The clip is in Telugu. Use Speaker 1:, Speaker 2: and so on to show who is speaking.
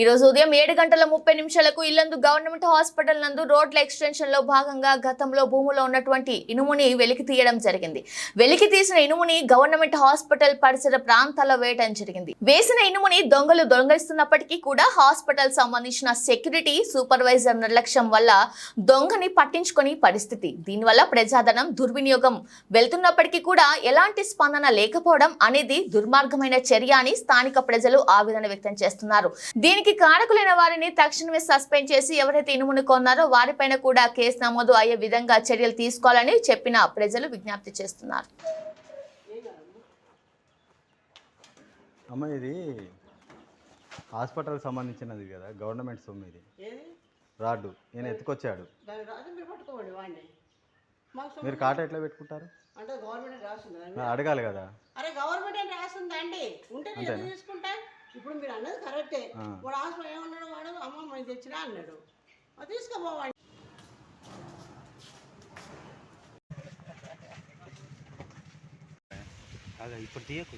Speaker 1: ఈ రోజు ఉదయం ఏడు గంటల ముప్పై నిమిషాలకు ఇల్లందు గవర్నమెంట్ హాస్పిటల్ నందు రోడ్ల ఎక్స్టెన్షన్లో భాగంగా గతంలో భూమిలో ఉన్నటువంటి ఇనుముని వెలికి తీయడం జరిగింది. వెలికి తీసిన ఇనుముని గవర్నమెంట్ హాస్పిటల్ పరిసర ప్రాంతాల్లో వేయడం జరిగింది. వేసిన ఇనుముని దొంగలు దొంగలిస్తున్నప్పటికీ కూడా హాస్పిటల్ సంబంధించిన సెక్యూరిటీ సూపర్వైజర్ నిర్లక్ష్యం వల్ల దొంగని పట్టించుకొని పరిస్థితి. దీనివల్ల ప్రజాధనం దుర్వినియోగం వెళ్తున్నప్పటికీ కూడా ఎలాంటి స్పందన లేకపోవడం అనేది దుర్మార్గమైన చర్య అని స్థానిక ప్రజలు ఆవేదన వ్యక్తం చేస్తున్నారు. దీనికి కారకులైన వారిని తక్షణమే సస్పెండ్ చేసి ఎవరైతే ఇనుమును కొన్నారో వారిపైన కూడా కేసు నమోదు అయ్యే విధంగా చర్యలు తీసుకోవాలని చెప్పిన ప్రజలు విజ్ఞప్తి చేస్తున్నారు.
Speaker 2: అమ్మ ఇది హాస్పిటల్కి సంబంధించినది కదా గవర్నమెంట్ సొమ్ము ఇది రాడ్డు. నేను ఎత్తుకొచ్చాడు.
Speaker 3: మీరు
Speaker 2: కాట ఎట్లా పెట్టుకుంటారు? అడగాలి కదా.
Speaker 3: అరే గవర్నమెంట్ ఉంటే ఇప్పుడు మీరు అన్నది కరెక్టే. వాడు హాస్పిటల్ ఏమన్నాడు వాడు? అమ్మ మేము తెచ్చినా అన్నాడు. తీసుకోపోవాడి
Speaker 4: అదే ఇప్పుడు తీయకు.